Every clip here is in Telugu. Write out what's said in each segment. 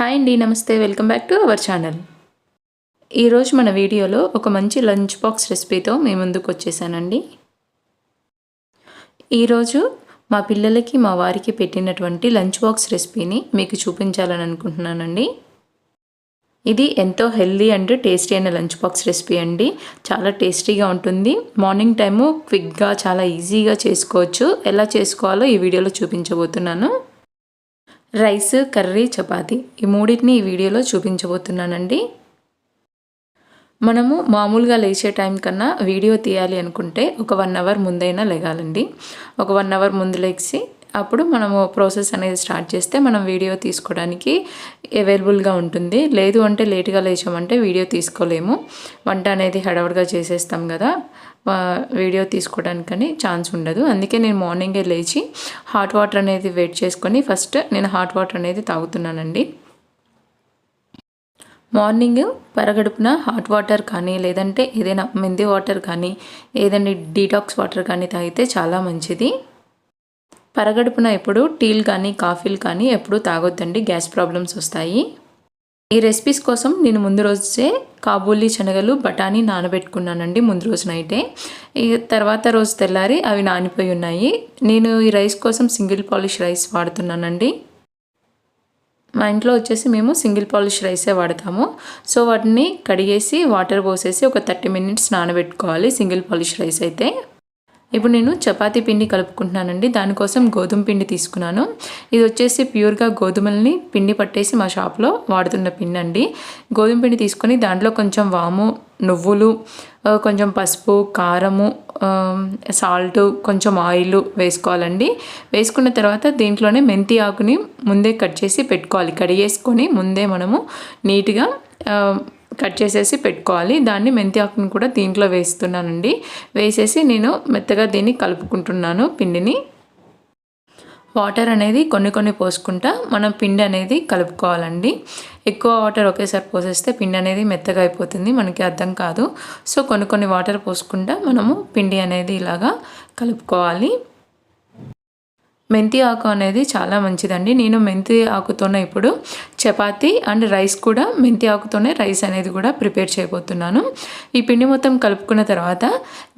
హాయ్ అండి నమస్తే welcome back to our channel ఈరోజు మన వీడియోలో ఒక మంచి లంచ్ బాక్స్ రెసిపీతో మీ ముందుకు వచ్చేసానండి. ఈరోజు మా పిల్లలకి మా వారికి పెట్టినటువంటి లంచ్ బాక్స్ రెసిపీని మీకు చూపించాలని అనుకుంటున్నానండి. ఇది ఎంతో హెల్దీ అండ్ టేస్టీ అయిన లంచ్ బాక్స్ రెసిపీ అండి. చాలా టేస్టీగా ఉంటుంది. మార్నింగ్ టైము క్విక్గా చాలా ఈజీగా చేసుకోవచ్చు. ఎలా చేసుకోవాలో ఈ వీడియోలో చూపించబోతున్నాను. రైస్ కర్రీ చపాతి ఈ మూడింటిని ఈ వీడియోలో చూపించబోతున్నానండి. మనము మామూలుగా లేచే టైం కన్నా వీడియో తీయాలి అనుకుంటే ఒక వన్ అవర్ ముందైనా లెగాలండి. ఒక వన్ అవర్ ముందు లేచి అప్పుడు మనము ప్రాసెస్ అనేది స్టార్ట్ చేస్తే మనం వీడియో తీసుకోవడానికి అవైలబుల్గా ఉంటుంది. లేదు అంటే లేట్గా లేచామంటే వీడియో తీసుకోలేము. వంట అనేది హడావుడిగా చేసేస్తాం కదా. వీడియో తీసుకోవడానికని ఛాన్స్ ఉండదు. అందుకే నేను మార్నింగే లేచి హాట్ వాటర్ అనేది వెయిట్ చేసుకొని ఫస్ట్ నేను హాట్ వాటర్ అనేది తాగుతున్నానండి. మార్నింగ్ పరగడుపున హాట్ వాటర్ కానీ లేదంటే ఏదైనా మెంది వాటర్ కానీ ఏదైనా డీటాక్స్ వాటర్ కానీ తాగితే చాలా మంచిది. పరగడుపున ఎప్పుడు టీలు కానీ కాఫీలు కానీ ఎప్పుడు తాగొద్దండి. గ్యాస్ ప్రాబ్లమ్స్ వస్తాయి. ఈ రెసిపీస్ కోసం నేను ముందు రోజే కాబూలీ శనగలు బఠానీ నానబెట్టుకున్నానండి ముందు రోజు నైటే ఈ తర్వాత రోజు తెల్లారి అవి నానిపోయి ఉన్నాయి. నేను ఈ రైస్ కోసం సింగిల్ పాలిష్ రైస్ వాడుతున్నానండి. మా ఇంట్లో వచ్చేసి మేము సింగిల్ పాలిష్ రైసే వాడతాము. సో వాటిని కడిగేసి వాటర్ పోసేసి ఒక థర్టీ మినిట్స్ నానబెట్టుకోవాలి సింగిల్ పాలిష్ రైస్ అయితే. ఇప్పుడు నేను చపాతీ పిండి కలుపుకుంటున్నానండి. దానికోసం గోధుమ పిండి తీసుకున్నాను. ఇది వచ్చేసి ప్యూర్గా గోధుమల్ని పిండి పట్టేసి మా షాప్లో వాడుతున్న పిండి అండి గోధుమ పిండి తీసుకొని దాంట్లో కొంచెం వాము నువ్వులు కొంచెం పసుపు కారము సాల్ట్ కొంచెం ఆయిల్ వేసుకోవాలండి. వేసుకున్న తర్వాత దీంట్లోనే మెంతి ఆకుని ముందే కట్ చేసి పెట్టుకోవాలి. కడిగేసుకొని ముందే మనము నీట్గా కట్ చేసేసి పెట్టుకోవాలి. దాన్ని మెంతి ఆకును కూడా దీంట్లో వేస్తున్నానండి. వేసేసి నేను మెత్తగా దీన్ని కలుపుకుంటున్నాను పిండిని. వాటర్ అనేది కొన్ని కొన్ని పోసుకుంటా మనం పిండి అనేది కలుపుకోవాలండి. ఎక్కువ వాటర్ ఒకేసారి పోసేస్తే పిండి అనేది మెత్తగా అయిపోతుంది. మనకి అర్థం కాదు. సో కొన్ని కొన్ని వాటర్ పోసుకుంటా మనము పిండి అనేది ఇలాగా కలుపుకోవాలి. మెంతి ఆకు అనేది చాలా మంచిదండి. నేను మెంతి ఆకుతోనే ఇప్పుడు చపాతి అండ్ రైస్ కూడా మెంతి ఆకుతోనే రైస్ అనేది కూడా ప్రిపేర్ చేయబోతున్నాను. ఈ పిండి మొత్తం కలుపుకున్న తర్వాత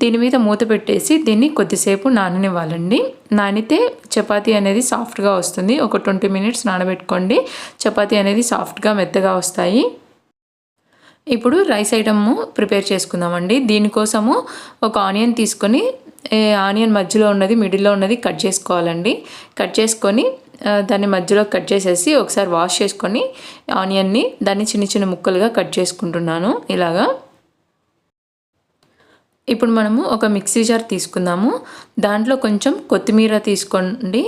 దీని మీద మూత పెట్టేసి దీన్ని కొద్దిసేపు నాననివ్వాలండి. నానితే చపాతి అనేది సాఫ్ట్గా వస్తుంది. ఒక ట్వంటీ మినిట్స్ నానబెట్టుకోండి. చపాతి అనేది సాఫ్ట్గా మెత్తగా వస్తాయి. ఇప్పుడు రైస్ ఐటమ్ ప్రిపేర్ చేసుకుందామండి. దీనికోసము ఒక ఆనియన్ తీసుకొని ఆనియన్ మధ్యలో ఉన్నది మిడిల్లో ఉన్నది కట్ చేసుకోవాలండి. కట్ చేసుకొని దాన్ని మధ్యలో కట్ చేసేసి ఒకసారి వాష్ చేసుకొని ఆనియన్ని దాన్ని చిన్న చిన్న ముక్కలుగా కట్ చేసుకుంటున్నాను. ఇలాగా. ఇప్పుడు మనము ఒక మిక్సీ జార్ తీసుకుందాము. దాంట్లో కొంచెం కొత్తిమీర తీసుకోండి.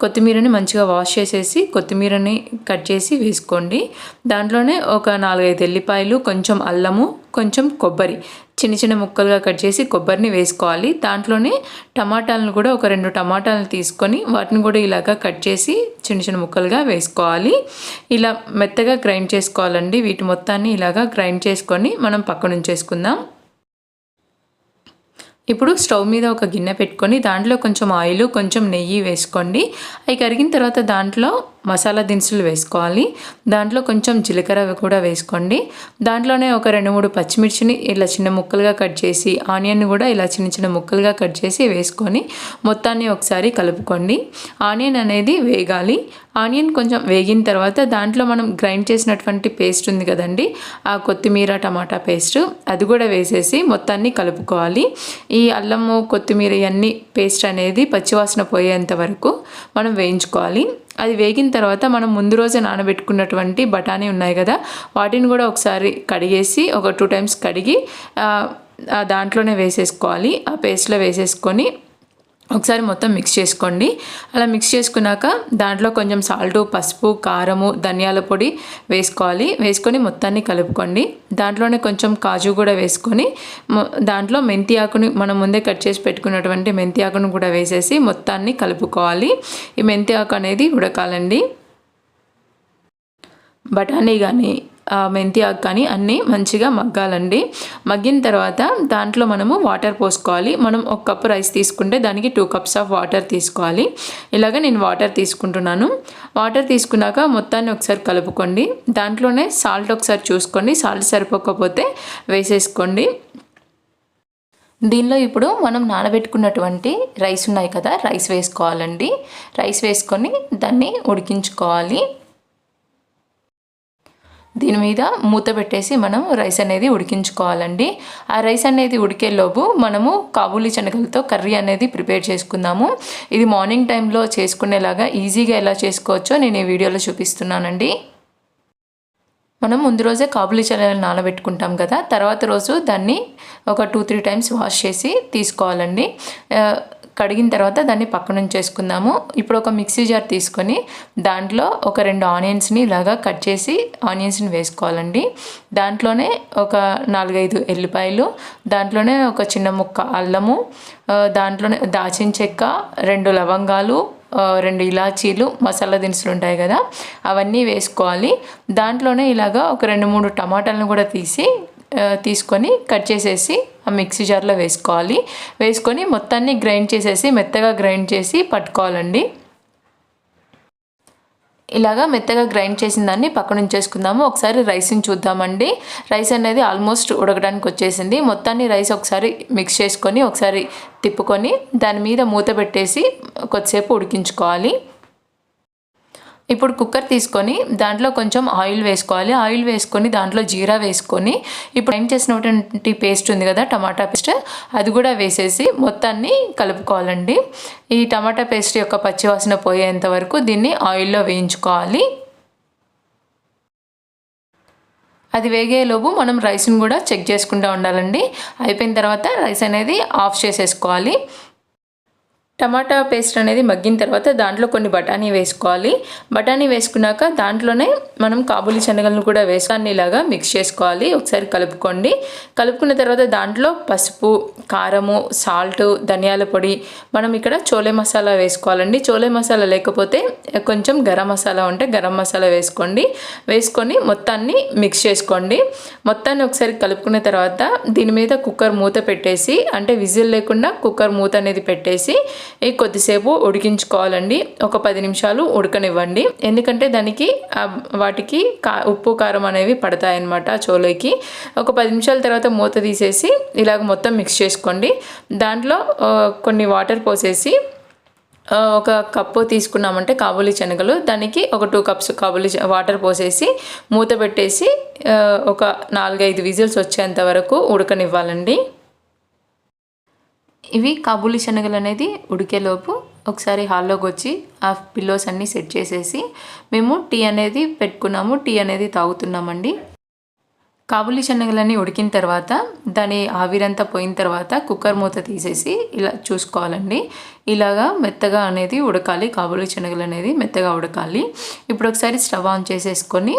కొత్తిమీరని మంచిగా వాష్ చేసేసి కొత్తిమీరని కట్ చేసి వేసుకోండి. దాంట్లోనే ఒక నాలుగైదు ఎల్లిపాయలు కొంచెం అల్లము కొంచెం కొబ్బరి. చిన్న చిన్న ముక్కలుగా కట్ చేసి కొబ్బరిని వేసుకోవాలి. దాంట్లోనే టమాటాలను కూడా ఒక రెండు టమాటాలను తీసుకొని వాటిని కూడా ఇలాగా కట్ చేసి చిన్న చిన్న ముక్కలుగా వేసుకోవాలి. ఇలా మెత్తగా గ్రైండ్ చేసుకోవాలండి. వీటి మొత్తాన్ని ఇలాగా గ్రైండ్ చేసుకొని మనం పక్కనుంచేసుకుందాం ఇప్పుడు స్టవ్ మీద ఒక గిన్నె పెట్టుకొని దాంట్లో కొంచెం ఆయిల్ కొంచెం నెయ్యి వేసుకోండి. అవి కరిగిన తర్వాత దాంట్లో మసాలా దినుసులు వేసుకోవాలి. దాంట్లో కొంచెం జీలకర్ర కూడా వేసుకోండి. దాంట్లోనే ఒక రెండు మూడు పచ్చిమిర్చిని ఇలా చిన్న ముక్కలుగా కట్ చేసి ఆనియన్ కూడా ఇలా చిన్న చిన్న ముక్కలుగా కట్ చేసి వేసుకొని మొత్తాన్ని ఒకసారి కలుపుకోండి. ఆనియన్ అనేది వేగాలి. ఆనియన్ కొంచెం వేగిన తర్వాత దాంట్లో మనం గ్రైండ్ చేసినటువంటి పేస్ట్ ఉంది కదండి ఆ కొత్తిమీర టమాటా పేస్ట్ అది కూడా వేసేసి మొత్తాన్ని కలుపుకోవాలి. ఈ అల్లము కొత్తిమీర ఇవన్నీ పేస్ట్ అనేది పచ్చివాసన పోయేంత వరకు మనం వేయించుకోవాలి. అది వేగిన తర్వాత మనం ముందు రోజే నానబెట్టుకున్నటువంటి బఠానీ ఉన్నాయి కదా వాటిని కూడా ఒకసారి కడిగేసి ఒక టూ టైమ్స్ కడిగి దాంట్లోనే వేసేసుకోవాలి. ఆ పేస్ట్లో వేసేసుకొని ఒకసారి మొత్తం మిక్స్ చేసుకోండి. అలా మిక్స్ చేసుకున్నాక దాంట్లో కొంచెం సాల్ట్ పసుపు కారము ధనియాల పొడి వేసుకోవాలి. వేసుకొని మొత్తాన్ని కలుపుకోండి. దాంట్లోనే కొంచెం కాజు కూడా వేసుకొని దాంట్లో మెంతి ఆకుని మనం ముందే కట్ చేసి పెట్టుకున్నటువంటి మెంతి ఆకును కూడా వేసేసి మొత్తాన్ని కలుపుకోవాలి. ఈ మెంతి ఆకు అనేది ఉడకాలండి. బఠానీ కానీ మెంతి ఆకు కానీ అన్నీ మంచిగా మగ్గాలండి. మగ్గిన తర్వాత దాంట్లో మనము వాటర్ పోసుకోవాలి. మనం ఒక కప్పు రైస్ తీసుకుంటే దానికి టూ కప్స్ ఆఫ్ వాటర్ తీసుకోవాలి. ఇలాగ నేను వాటర్ తీసుకుంటున్నాను. వాటర్ తీసుకున్నాక మొత్తాన్ని ఒకసారి కలుపుకోండి. దాంట్లోనే సాల్ట్ ఒకసారి చూసుకోండి. సాల్ట్ సరిపోకపోతే వేసేసుకోండి. దీనిలో ఇప్పుడు మనం నానబెట్టుకున్నటువంటి రైస్ ఉన్నాయి కదా రైస్ వేసుకోవాలండి. రైస్ వేసుకొని దాన్ని ఉడికించుకోవాలి. దీని మీద మూత పెట్టేసి మనం రైస్ అనేది ఉడికించుకోవాలండి. ఆ రైస్ అనేది ఉడికేలోపు మనము కాబూలీ శనగలతో కర్రీ అనేది ప్రిపేర్ చేసుకుందాము. ఇది మార్నింగ్ టైంలో చేసుకునేలాగా ఈజీగా ఎలా చేసుకోవచ్చో నేను ఈ వీడియోలో చూపిస్తున్నానండి. మనం ముందు రోజే కాబులి చల్లలు నానబెట్టుకుంటాం కదా తర్వాత రోజు దాన్ని ఒక టూ త్రీ టైమ్స్ వాష్ చేసి తీసుకోవాలండి. కడిగిన తర్వాత దాన్ని పక్కన ఉంచేసుకుందాము ఇప్పుడు ఒక మిక్సీ జార్ తీసుకొని దాంట్లో ఒక రెండు ఆనియన్స్ని ఇలాగా కట్ చేసి ఆనియన్స్ని వేసుకోవాలండి. దాంట్లోనే ఒక నాలుగైదు ఎల్లిపాయలు దాంట్లోనే ఒక చిన్న ముక్క అల్లము దాంట్లోనే దాచిన చెక్క రెండు లవంగాలు రెండు ఇలాచీలు మసాలా దినుసులు ఉంటాయి కదా అవన్నీ వేసుకోవాలి. దాంట్లోనే ఇలాగా ఒక రెండు మూడు టమాటాలను కూడా తీసి తీసుకొని కట్ చేసేసి ఆ మిక్సీ జార్లో వేసుకోవాలి. వేసుకొని మొత్తాన్ని గ్రైండ్ చేసేసి మెత్తగా గ్రైండ్ చేసి పట్టుకోవాలండి. ఇలాగా మెత్తగా గ్రైండ్ చేసిన దాన్ని పక్కన ఉంచేసుకుందాము. ఒకసారి రైస్ని చూద్దామండి. రైస్ అనేది ఆల్మోస్ట్ ఉడకడానికి వచ్చేసింది. మొత్తాన్ని రైస్ ఒకసారి మిక్స్ చేసుకొని ఒకసారి తిప్పుకొని దాని మీద మూత పెట్టేసి కొద్దిసేపు ఉడికించుకోవాలి. ఇప్పుడు కుక్కర్ తీసుకొని దాంట్లో కొంచెం ఆయిల్ వేసుకోవాలి. ఆయిల్ వేసుకొని దాంట్లో జీరా వేసుకొని ఇప్పుడు ఏం చేసినటువంటి పేస్ట్ ఉంది కదా టమాటా పేస్ట్ అది కూడా వేసేసి మొత్తాన్ని కలుపుకోవాలండి. ఈ టమాటా పేస్ట్ యొక్క పచ్చివాసన పోయేంత వరకు దీన్ని ఆయిల్లో వేయించుకోవాలి. అది వేగేలోపు మనం రైస్ని కూడా చెక్ చేసుకుంటూ ఉండాలండి. అయిపోయిన తర్వాత రైస్ అనేది ఆఫ్ చేసేసుకోవాలి. టమాటా పేస్ట్ అనేది మగ్గిన తర్వాత దాంట్లో కొన్ని బఠానీ వేసుకోవాలి. బఠానీ వేసుకున్నాక దాంట్లోనే మనం కాబూలి శనగలను కూడా వేసుకొని ఇలాగా మిక్స్ చేసుకోవాలి. ఒకసారి కలుపుకోండి. కలుపుకున్న తర్వాత దాంట్లో పసుపు కారము సాల్ట్ ధనియాల పొడి మనం ఇక్కడ చోలే మసాలా వేసుకోవాలండి. చోలే మసాలా లేకపోతే కొంచెం గరం మసాలా ఉంటే గరం మసాలా వేసుకోండి. వేసుకొని మొత్తాన్ని మిక్స్ చేసుకోండి. మొత్తాన్ని ఒకసారి కలుపుకున్న తర్వాత దీని మీద కుక్కర్ మూత పెట్టేసి అంటే విజిల్ లేకుండా కుక్కర్ మూత అనేది పెట్టేసి ఈ కొద్దిసేపు ఉడికించుకోవాలండి. ఒక పది నిమిషాలు ఉడకనివ్వండి. ఎందుకంటే దానికి వాటికి కా ఉప్పు కారం అనేవి పడతాయన్నమాట చోలోకి. ఒక పది నిమిషాల తర్వాత మూత తీసేసి ఇలాగ మొత్తం మిక్స్ చేసుకోండి. దాంట్లో కొన్ని వాటర్ పోసేసి ఒక కప్పు తీసుకున్నామంటే కాబూలి శనగలు. దానికి ఒక టూ కప్స్ కాబూలి వాటర్ పోసేసి మూత పెట్టేసి ఒక నాలుగైదు విజిల్స్ వచ్చేంత వరకు ఉడకనివ్వాలండి. ఇవి కాబూలి శనగలు అనేది ఉడికేలోపు ఒకసారి హాల్లోకి వచ్చి ఆ పిల్లోస్ అన్నీ సెట్ చేసేసి మేము టీ అనేది పెట్టుకున్నాము టీ అనేది తాగుతున్నామండి. కాబూలి శనగలన్నీ ఉడికిన తర్వాత దాని ఆవిరంతా పోయిన తర్వాత కుక్కర్ మూత తీసేసి ఇలా చూసుకోవాలండి. ఇలాగా మెత్తగా అనేది ఉడకాలి కాబూలి శనగలు అనేది మెత్తగా ఉడకాలి. ఇప్పుడు ఒకసారి స్టవ్ ఆన్ చేసేసుకొని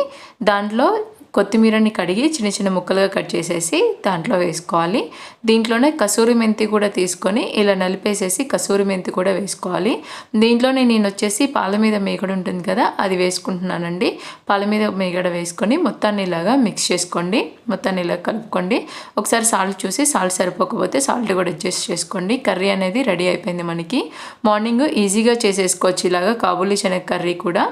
దాంట్లో కొత్తిమీరని కడిగి చిన్న చిన్న ముక్కలుగా కట్ చేసేసి దాంట్లో వేసుకోవాలి. దీంట్లోనే కసూరి మెంతి కూడా తీసుకొని ఇలా నలిపేసేసి కసూరి మెంతి కూడా వేసుకోవాలి. దీంట్లోనే నేను వచ్చేసి పాల మీద మేగడ ఉంటుంది కదా అది వేసుకుంటున్నానండి. పాల మీద మేగడ వేసుకొని మొత్తాన్ని ఇలాగా మిక్స్ చేసుకోండి. మొత్తాన్ని ఇలా కలుపుకోండి. ఒకసారి సాల్ట్ చూసి సాల్ట్ సరిపోకపోతే సాల్ట్ కూడా అడ్జస్ట్ చేసుకోండి. కర్రీ అనేది రెడీ అయిపోయింది మనకి. మార్నింగ్ ఈజీగా చేసేసుకోవచ్చు ఇలాగా కాబూలీ శనగ కర్రీ కూడా.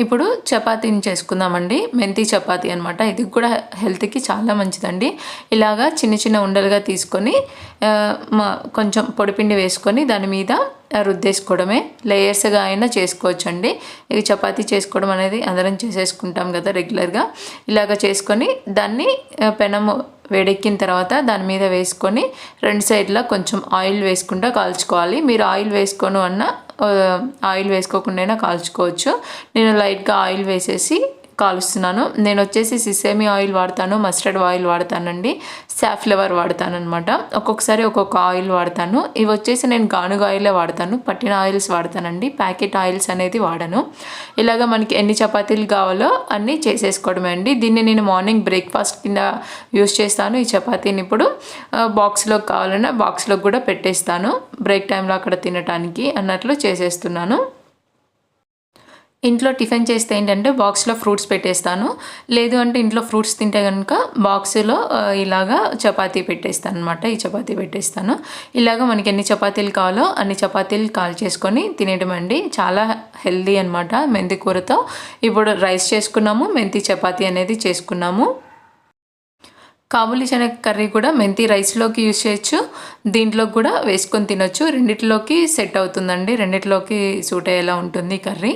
ఇప్పుడు చపాతీని చేసుకుందామండి. మెంతి చపాతీ అనమాట ఇది కూడా హెల్త్కి చాలా మంచిదండి. ఇలాగా చిన్న చిన్న ఉండలుగా తీసుకొని మా కొంచెం పొడిపిండి వేసుకొని దాని మీద రుద్దేసుకోవడమే. లేయర్స్గా అయినా చేసుకోవచ్చండి. ఇది చపాతీ చేసుకోవడం అనేది అందరం చేసేసుకుంటాం కదా రెగ్యులర్గా. ఇలాగ చేసుకొని దాన్ని పెనము వేడెక్కిన తర్వాత దాని మీద వేసుకొని రెండు సైడ్లా కొంచెం ఆయిల్ వేసుకుంటా కాల్చుకోవాలి. మీరు ఆయిల్ వేసుకోను అన్న ఆయిల్ వేసుకోకుండా కాల్చుకోవచ్చు. నేను లైట్గా ఆయిల్ వేసేసి కాలుస్తున్నాను. నేను వచ్చేసి సిసేమి ఆయిల్ వాడతాను మస్టర్డ్ ఆయిల్ వాడతానండి. సాఫ్లవర్ వాడతాను అనమాట ఒక్కొక్కసారి ఒక్కొక్క ఆయిల్ వాడతాను. ఇవి వచ్చేసి నేను గానుగ ఆయిలే వాడతాను. పట్టిన ఆయిల్స్ వాడతానండి. ప్యాకెట్ ఆయిల్స్ అనేది వాడను. ఇలాగ మనకి ఎన్ని చపాతీలు కావాలో అన్నీ చేసేసుకోవడమే అండి. దీన్ని నేను మార్నింగ్ బ్రేక్ఫాస్ట్ కింద యూస్ చేస్తాను. ఈ చపాతీని ఇప్పుడు బాక్స్లోకి కావాలన్నా బాక్స్లోకి కూడా పెట్టేస్తాను. బ్రేక్ టైంలో అక్కడ తినటానికి అన్నట్లు చేసేస్తున్నాను. ఇంట్లో టిఫిన్ చేస్తే ఏంటంటే బాక్స్లో ఫ్రూట్స్ పెట్టేస్తాను. లేదు అంటే ఇంట్లో ఫ్రూట్స్ తింటే కనుక బాక్స్లో ఇలాగా చపాతీ పెట్టేస్తాను అనమాట ఈ చపాతీ పెట్టేస్తాను. ఇలాగ మనకి ఎన్ని చపాతీలు కావాలో అన్ని చపాతీలు కాల్ చేసుకొని తినేయడం అండి. చాలా హెల్దీ అనమాట మెంతి కూరతో. ఇప్పుడు రైస్ చేసుకున్నాము మెంతి చపాతీ అనేది చేసుకున్నాము. కాబూలి శనగ కర్రీ కూడా మెంతి రైస్లోకి యూజ్ చేయొచ్చు. దీంట్లో కూడా వేసుకొని తినొచ్చు. రెండిట్లోకి సెట్ అవుతుందండి. రెండిట్లోకి సూట్ అయ్యేలా ఉంటుంది curry.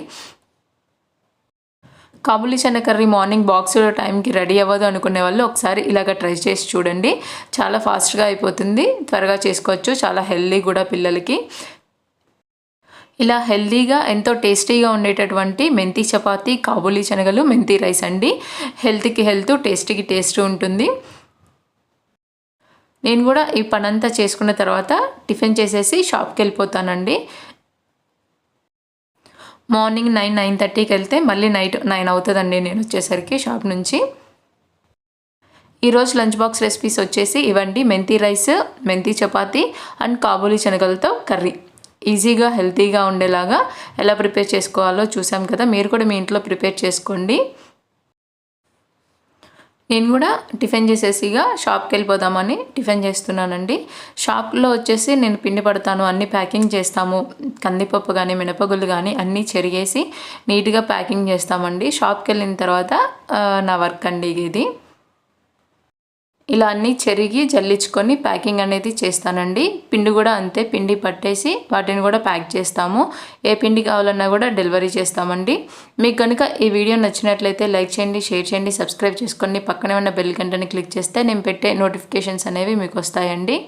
Kabuli chana curry morning బాక్స్లో టైంకి రెడీ అవ్వదు అనుకునే వాళ్ళు ఒకసారి ఇలాగ ట్రై చేసి చూడండి. చాలా ఫాస్ట్గా అయిపోతుంది. త్వరగా చేసుకోవచ్చు. చాలా హెల్దీ కూడా పిల్లలకి. ఇలా హెల్దీగా ఎంతో టేస్టీగా ఉండేటటువంటి మెంతి చపాతి కాబూలి శనగలు మెంతి రైస్ అండి. హెల్త్కి హెల్త్ టేస్టీకి టేస్ట్ ఉంటుంది. నేను కూడా ఈ పనంతా చేసుకున్న తర్వాత టిఫిన్ చేసేసి షాప్కి వెళ్ళిపోతానండి. మార్నింగ్ నైన్ నైన్ థర్టీకి వెళ్తే మళ్ళీ నైట్ నైన్ అవుతుందండి నేను వచ్చేసరికి షాప్ నుంచి. ఈరోజు లంచ్ బాక్స్ రెసిపీస్ వచ్చేసి ఇవండి మెంతి రైస్ మెంతి చపాతి అండ్ కాబూలి శనగలతో కర్రీ. ఈజీగా హెల్తీగా ఉండేలాగా ఎలా ప్రిపేర్ చేసుకోవాలో చూసాం కదా. మీరు కూడా మీ ఇంట్లో ప్రిపేర్ చేసుకోండి. నేను కూడా టిఫిన్ చేసేసిగా షాప్కి వెళ్ళిపోదామని టిఫిన్ చేస్తున్నానండి. షాప్లో వచ్చేసి నేను పిండి పడతాను అన్ని ప్యాకింగ్ చేస్తాము. కందిపప్పు కానీ మినపగుళ్ళు కానీ అన్నీ చెరిగేసి నీట్గా ప్యాకింగ్ చేస్తామండి. షాప్కి వెళ్ళిన తర్వాత నా వర్క్ అండి ఇది. ఇలా అన్నీ చెరిగి జల్లించుకొని ప్యాకింగ్ అనేది చేస్తానండి. పిండి కూడా అంతే పిండి పట్టేసి వాటిని కూడా ప్యాక్ చేస్తాము. ఏ పిండి కావాలన్నా కూడా డెలివరీ చేస్తామండి. మీకు కనుక ఈ వీడియో నచ్చినట్లయితే లైక్ చేయండి షేర్ చేయండి సబ్స్క్రైబ్ చేసుకోండి పక్కనే ఉన్న బెల్ గంటని క్లిక్ చేస్తే నేను పెట్టే నోటిఫికేషన్స్ అనేవి మీకు వస్తాయండి.